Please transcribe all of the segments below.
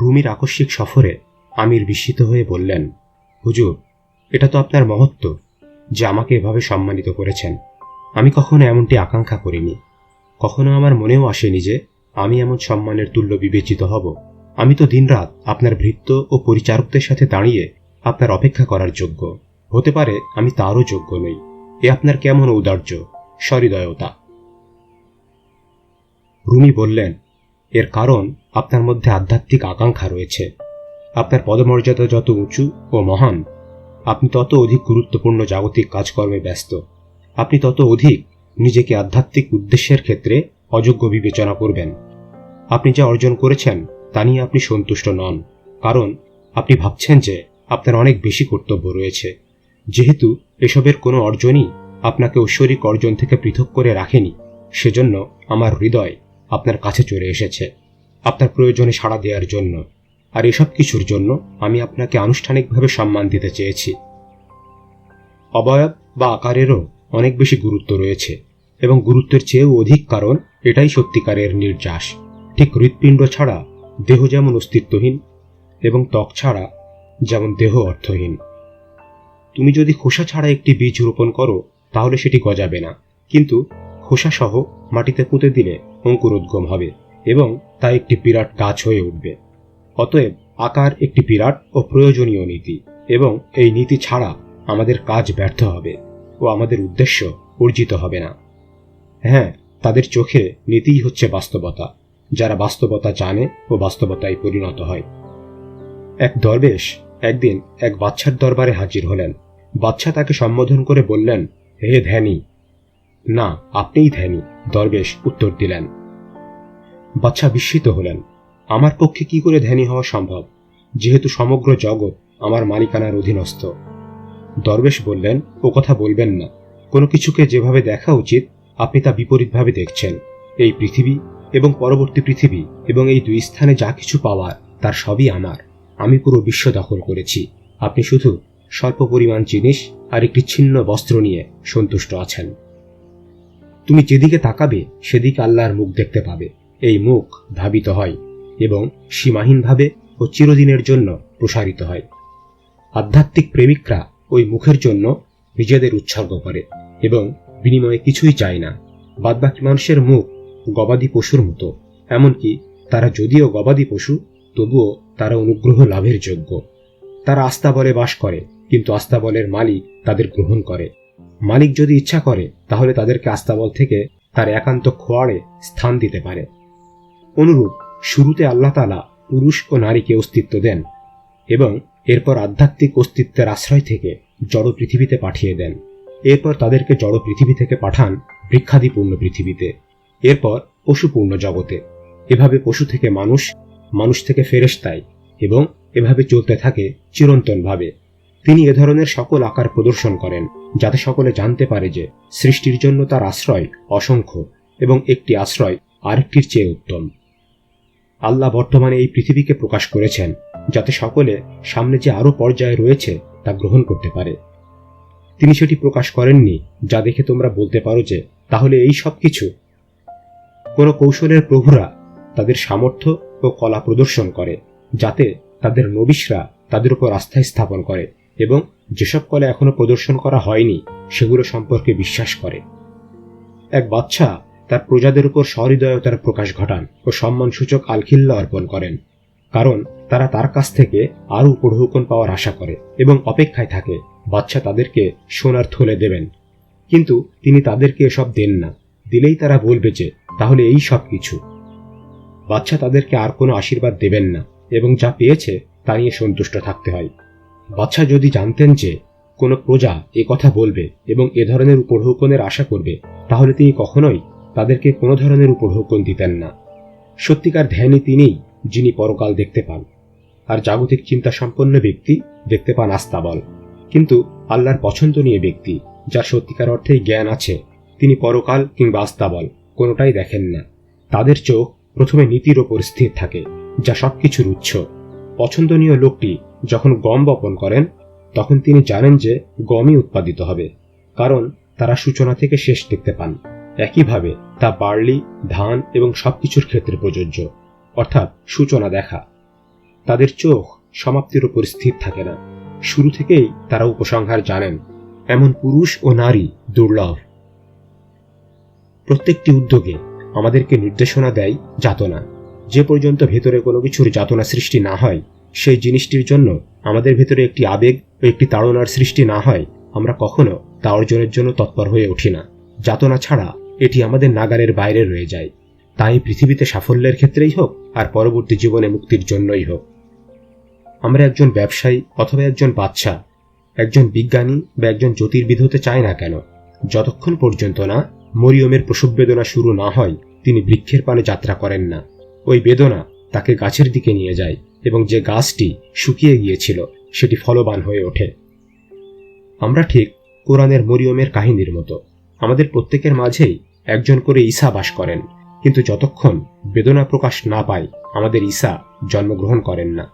রুমির আকস্মিক সফরে আমির বিস্মিত হয়ে বললেন, হুজুর, এটা তো আপনার মহত্ব যে আমাকে এভাবে সম্মানিত করেছেন। আমি কখনো এমনটি আকাঙ্ক্ষা করিনি। কখনো আমার মনেও আসেনি যে আমি এমন সম্মানের তুল্য বিবেচিত হব। আমি তো দিনরাত আপনার ভৃত্য ও পরিচারকদের সাথে দাঁড়িয়ে আপনার অপেক্ষা করার যোগ্য। হতে পারে আমি তারও যোগ্য নই। এ আপনার কেমন ঔদার্য, সহৃদয়তা? রুমি বললেন এর কারণ আপনার মধ্যে আধ্যাত্মিক আকাঙ্ক্ষা রয়েছে। আপনার পদমর্যাদা যত উঁচু ও মহান, আপনি তত অধিক গুরুত্বপূর্ণ জাগতিক কাজকর্মে ব্যস্ত। আপনি তত অধিক নিজেকে আধ্যাত্মিক উদ্দেশ্যের ক্ষেত্রে অযোগ্য বিবেচনা করবেন। আপনি যা অর্জন করেছেন, তা নিয়ে আপনি সন্তুষ্ট নন, কারণ আপনি ভাবছেন যে আপনার অনেক বেশি কর্তব্য রয়েছে। যেহেতু এসবের কোনো অর্জনই আপনাকে ঐশ্বরিক অর্জন থেকে পৃথক করে রাখেনি, সেজন্য আমার হৃদয় আপনার কাছে চলে এসেছে। আপনার প্রয়োজনে সাড়া দেওয়ার জন্য। আর এসব কিছুর জন্য আমি আপনাকে আনুষ্ঠানিকভাবে সম্মান দিতে চেয়েছি। অবয়ব বা আকারেরও অনেক বেশি গুরুত্ব রয়েছে এবং গুরুত্বের চেয়েও অধিক কারণ এটাই সত্যিকারের নির্যাস। ঠিক হৃৎপিণ্ড ছাড়া দেহ যেমন অস্তিত্বহীন এবং ত্বক ছাড়া যেমন দেহ অর্থহীন। তুমি যদি খোসা ছাড়া একটি বীজ রোপণ করো, তাহলে সেটি গজাবে না। কিন্তু খোসা সহ মাটিতে পুঁতে দিলে অঙ্কুরোদ্গম হবে এবং তা একটি বিরাট গাছ হয়ে উঠবে। অতএব আকার একটি বিরাট ও প্রয়োজনীয় নীতি এবং এই নীতি ছাড়া আমাদের কাজ ব্যর্থ হবে ও আমাদের উদ্দেশ্য অর্জিত হবে না। হ্যাঁ তাদের চোখে নীতিই হচ্ছে বাস্তবতা, যারা বাস্তবতা জানে ও বাস্তবতায় পরিণত হয়। এক দরবেশ একদিন এক বাচ্চার দরবারে হাজির হলেন। বাচ্চা তাকে সম্বোধন করে বললেন, হে ধ্যানী না, আপনিই ধ্যানী দরবেশ, উত্তর দিলেন। বাচ্চা বিস্মিত হলেন, আমার পক্ষে কি করে ধ্যানী হওয়া সম্ভব? যেহেতু সমগ্র জগৎ আমার মালিকানার অধীনস্থ। দরবেশ বললেন, ও কথা বলবেন না। কোনো কিছুকে যেভাবে দেখা উচিত, আপনি তা বিপরীতভাবে দেখছেন। এই পৃথিবী এবং পরবর্তী পৃথিবী এবং এই দুই স্থানে যা কিছু পাওয়ার তার সবই আমার। আমি পুরো বিশ্ব দখল করেছি। আপনি শুধু স্বল্প পরিমাণ জিনিস আর একটি ছিন্ন বস্ত্র নিয়ে সন্তুষ্ট আছেন। তুমি যেদিকে তাকাবে, সেদিকে আল্লাহর মুখ দেখতে পাবে। এই মুখ ধাবিত হয় এবং সীমাহীনভাবে ও চিরদিনের জন্য প্রসারিত হয়। আধ্যাত্মিক প্রেমিকরা ওই মুখের জন্য নিজেদের উৎসর্গ করে এবং বিনিময়ে কিছুই চায় না। বাদবাকি মানুষের মুখ গবাদি পশুর মতো, এমনকি তারা যদিও গবাদি পশু, তবুও তারা অনুগ্রহ লাভের যোগ্য। তারা আস্তাবলে বাস করে, কিন্তু আস্তাবলের মালিক তাদের গ্রহণ করে। মালিক যদি ইচ্ছা করে, তাহলে তাদেরকে আস্তাবল থেকে তার একান্ত খোয়াড়ে স্থান দিতে পারে। অনুরূপ, শুরুতে আল্লাহ তালা পুরুষ ও নারীকে অস্তিত্ব দেন এবং এরপর আধ্যাত্মিক অস্তিত্বের আশ্রয় থেকে জড় পৃথিবীতে পাঠিয়ে দেন। এরপর তাদেরকে জড় পৃথিবী থেকে পাঠান বৃক্ষাদিপূর্ণ পৃথিবীতে। এরপর পশুপূর্ণ জগতে। এভাবে পশু থেকে মানুষ মানুষ থেকে ফেরেস্তায় এবং এভাবে চলতে থাকে চিরন্তনভাবে। তিনি এ ধরনের সকল আকার প্রদর্শন করেন, যাতে সকলে জানতে পারে যে সৃষ্টির জন্য তার আশ্রয় অসংখ্য এবং একটি আশ্রয় আরেকটির চেয়ে উত্তম। আল্লাহ বর্তমানে এই পৃথিবীকে প্রকাশ করেছেন, যাতে সকলে সামনে যে আরও পর্যায়ে রয়েছে তা গ্রহণ করতে পারে। তিনি সেটি প্রকাশ করেননি, যা দেখে তোমরা বলতে পারো যে, তাহলে এই সব কিছু? কোনো কৌশলের প্রভুরা তাদের সামর্থ্য ও কলা প্রদর্শন করে, যাতে তাদের নবিশরা তাদের উপর আস্থা স্থাপন করে। এবং যেসব কলা এখনও প্রদর্শন করা হয়নি, সেগুলো সম্পর্কে বিশ্বাস করে। এক বাচ্চা তার প্রজাদের উপর সহৃদয়তার প্রকাশ ঘটান ও সম্মানসূচক আলখিল্লা অর্পণ করেন, কারণ তারা তার কাছ থেকে আরও উপঢৌকন পাওয়ার আশা করে এবং অপেক্ষায় থাকে, বাচ্চা তাদেরকে সোনার থলে দেবেন। কিন্তু তিনি তাদেরকে এসব দেন না, দিলেই তারা বলবে যে, তাহলে এই সব কিছু। বাচ্চা তাদেরকে আর কোনো আশীর্বাদ দেবেন না, এবং যা পেয়েছে তা নিয়ে সন্তুষ্ট থাকতে হয়। বাচ্চা যদি জানতেন যে কোনো প্রজা এ কথা বলবে এবং এ ধরনের উপঢৌকনের আশা করবে, তাহলে তিনি কখনোই তাদেরকে কোনো ধরনের উপঢৌকন দিতেন না। সত্যিকার ধ্যানী তিনিই যিনি পরকাল দেখতে পান। আর জাগতিক চিন্তা সম্পন্ন ব্যক্তি দেখতে পান আস্তাবল। কিন্তু আল্লাহর পছন্দনীয় ব্যক্তি, যার সত্যিকার অর্থেই জ্ঞান আছে, তিনি পরকাল কিংবা আস্তাবল কোনোটাই দেখেন না। তাদের চোখ প্রথমে নীতির ওপর স্থির থাকে, যা সবকিছুর উৎস। পছন্দনীয় লোকটি যখন গম বপন করেন, তখন তিনি জানেন যে গমই উৎপাদিত হবে, কারণ তারা সূচনা থেকে শেষ দেখতে পান। একইভাবে তা বার্লি, ধান এবং সবকিছুর ক্ষেত্রে প্রযোজ্য, অর্থাৎ সূচনা দেখা। তাদের চোখ সমাপ্তির উপর স্থির থাকে না। শুরু থেকেই তারা উপসংহার জানেন, এমন পুরুষ ও নারী দুর্লভ। প্রত্যেকটি উদ্যোগে আমাদেরকে নির্দেশনা দেয় যাতনা। যে পর্যন্ত ভেতরে কোনো কিছুর যাতনা সৃষ্টি না হয়, সেই জিনিসটির জন্য আমাদের ভেতরে একটি আবেগ ও একটি তাড়নার সৃষ্টি না হয়, আমরা কখনো তা অর্জনের জন্য তৎপর হয়ে উঠি না। যাতনা ছাড়া এটি আমাদের নাগারের বাইরে রয়ে যায়। তাই পৃথিবীতে সাফল্যের ক্ষেত্রেই হোক আর পরবর্তী জীবনে মুক্তির জন্যই হোক। আমরা একজন ব্যবসায়ী অথবা একজন বাচ্চা একজন বিজ্ঞানী বা একজন জ্যোতির্বিদ হতে চাই না কেন? যতক্ষণ পর্যন্ত না মরিয়মের প্রসব বেদনা শুরু না হয়, তিনি বৃক্ষের পানে যাত্রা করেন না। ওই বেদনা তাকে গাছের দিকে নিয়ে যায় এবং যে গাছটি শুকিয়ে গিয়েছিল, সেটি ফলবান হয়ে ওঠে। আমরা ঠিক কোরআনের মরিয়মের কাহিনীর মতো। আমাদের প্রত্যেকের মাঝেই একজন করে ঈসা বাস করেন, কিন্তু যতক্ষণ বেদনা প্রকাশ না পায়, আমাদের ঈসা জন্মগ্রহণ করেন না।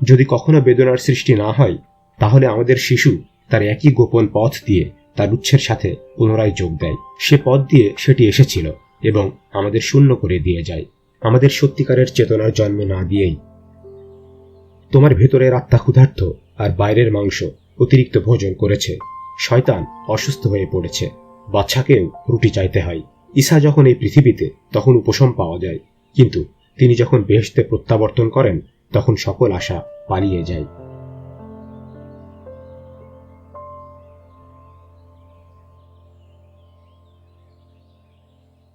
যদি কখনো বেদনার সৃষ্টি না হয়, তাহলে আমাদের শিশু তার একই গোপন পথ দিয়ে তার উচ্ছের সাথে পুনরায় যোগ দেয়। সে পথ দিয়ে সেটি এসেছিল এবং আমাদের শূন্য করে দিয়ে যায়। আমাদের সত্যিকারের চেতনার জন্ম না দিয়েই। তোমার ভেতরের আত্মা ক্ষুধার্থ আর বাইরের মাংস অতিরিক্ত ভোজন করেছে। শয়তান অসুস্থ হয়ে পড়েছে। বাচ্চাকেও রুটি চাইতে হয়। ঈশা যখন এই পৃথিবীতে, তখন উপশম পাওয়া যায়। কিন্তু তিনি যখন বেহেস্তে প্রত্যাবর্তন করেন, তখন সকল আশা পালিয়ে যায়।